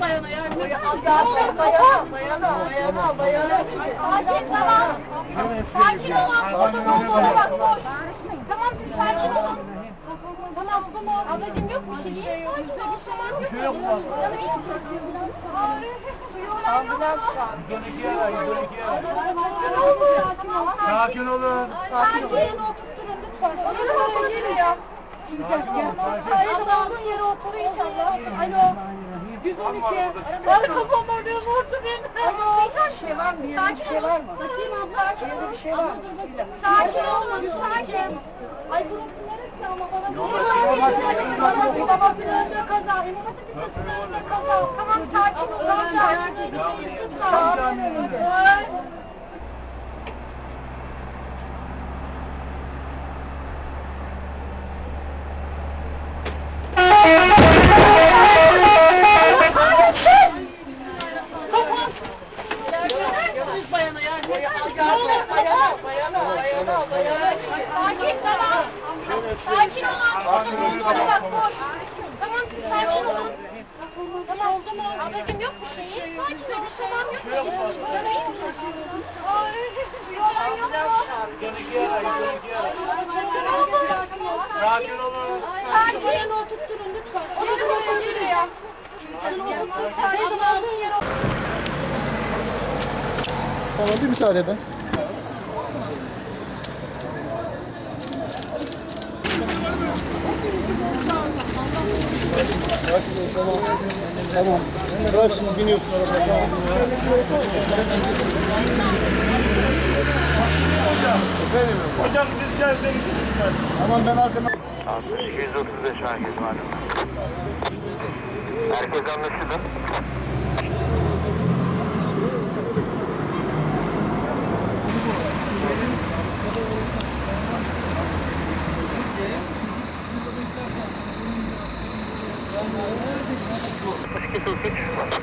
Bayana yardım et. Bayana, bayana, bayana, bayana. Sakin tamam. Sakin olun. Oturun sonra bak boş. Tamam sakin olun. Tamam tamam. Ablacığım yok bir şey. Sakin ol. Tamam. Bir şey yok mu? Ambulans var. 112 ara, 112 ara. Tamam. Sakin olun. Sakin oturtturun lütfen. Oturun geliyor. Allah'ın yere otur inşallah. Alo. 112. Bana kafam oraya vurdu beni. Alo. Bir şey var mı? Bir şey var mı? Bakayım abla. Bir şey var mı? Sakin olun. Sakin. Ay burası neresi ama bana bir şey var. Babasının önünde kaza. İmam Hatip'in önünde kaza. Tamam sakin ol. Tamam sakin ol. Sakin olun. Boş. Tamam sakin olun. Tamam oldu mu? Ablacığım yok bir şey. Sakin ol. Tamam yok şey. Bana iyi mi? Ay, bir olan yok mu? 112 ara, 112 ara. Sakin olun. Sakin oturtturun lütfen. Oturun geliyor. Sakin olduğun yere Tamam bir müsaade edin. Tamam. Tamam. Bırak şimdi biniyorsun arabaya. Tamam. Efendim. Hocam siz gelseniz. Tamam ben arkadan... 235 merkez malum. Herkes anlaşıldı. Bir numara.